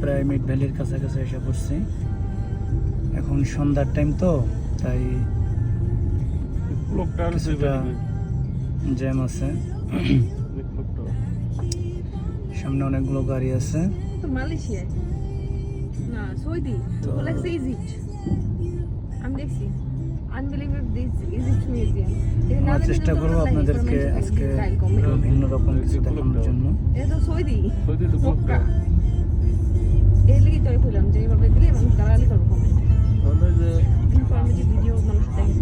প্রায় মিড ভ্যালির কাছাকাছি এসে পড়ছি। এখন সন্ধ্যার টাইম তো তাই কিছুটা জ্যাম আছে। সামনে অনেকগুলো গাড়ি আছে। তো না সৌদি। তো- ও লাগছে ইজিপ্ট আমি দেখছি। চেষ্টা করব আপনাদেরকে আজকে ভিন্ন রকম কিছু দেখানোর জন্য।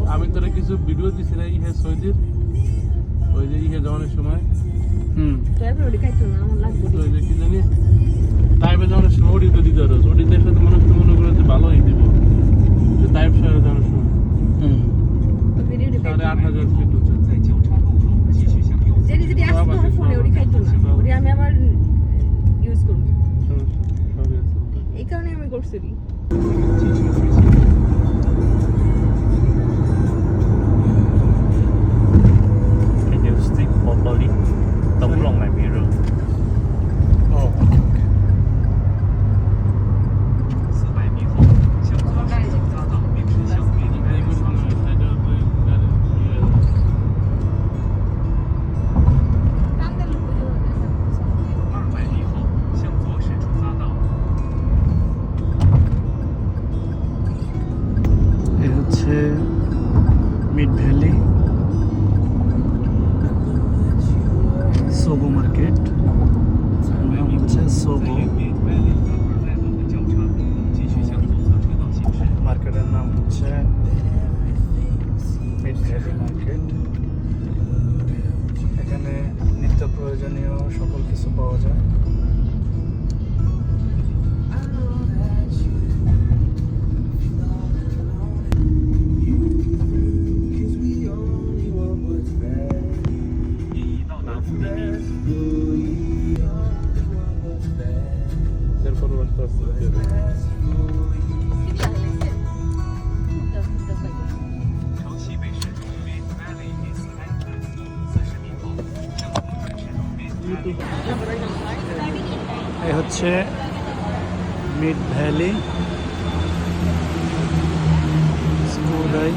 আমি তোরা কিছু ভিডিও দিছি না ইহে সৌদির। ওই যে ইহে যাওয়ানোর সময়। হুম। তো ওটি তো ওই যে কি জানি তাইবে যাওয়ানোর সময় ওডি তো দিতে পারো ওডি দেখলে তো মনে হচ্ছে মনে করে যে ভালোই দিব যে তাইব শহরে যাওয়ানোর সময়। হুম। সাড়ে আট হাজার ফিট আসতো আমার ফোনে ওটি খাইতো না। ওটি আমি আবার ইউজ করব। সব- এই কারণে আমি করছি Global Market. এই হচ্ছে মিড ভ্যালি। স্কুলাই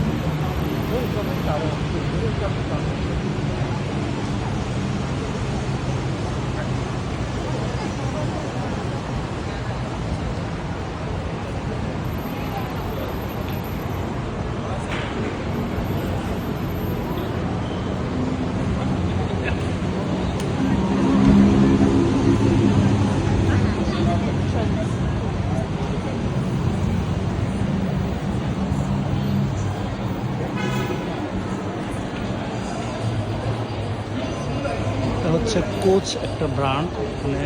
হচ্ছে কোচ একটা ব্র্যান্ড এখানে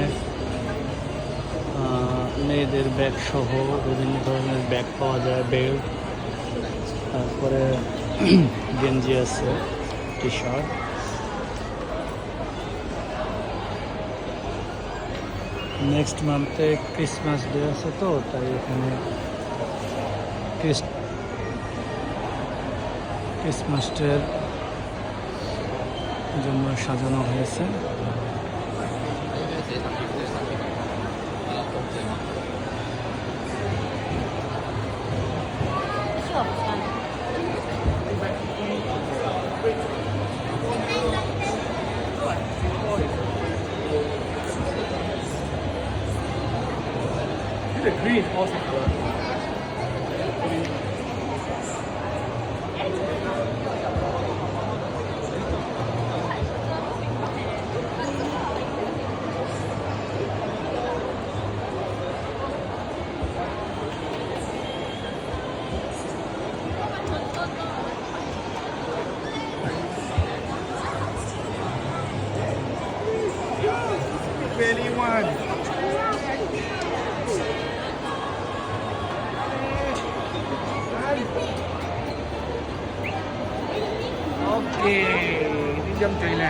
মেয়েদের ব্যাগ সহ বিভিন্ন ধরনের ব্যাগ পাওয়া যায়, বেল্ট, তারপরে গেঞ্জি আছে টি শার্ট নেক্সট মান্থে ক্রিসমাস ডে আছে তো, তাই এখানে ক্রিস- ক্রিসমাস ডের জন্য সাজানো হয়েছে The green also Anyone? Okay, đi dâm trời lạc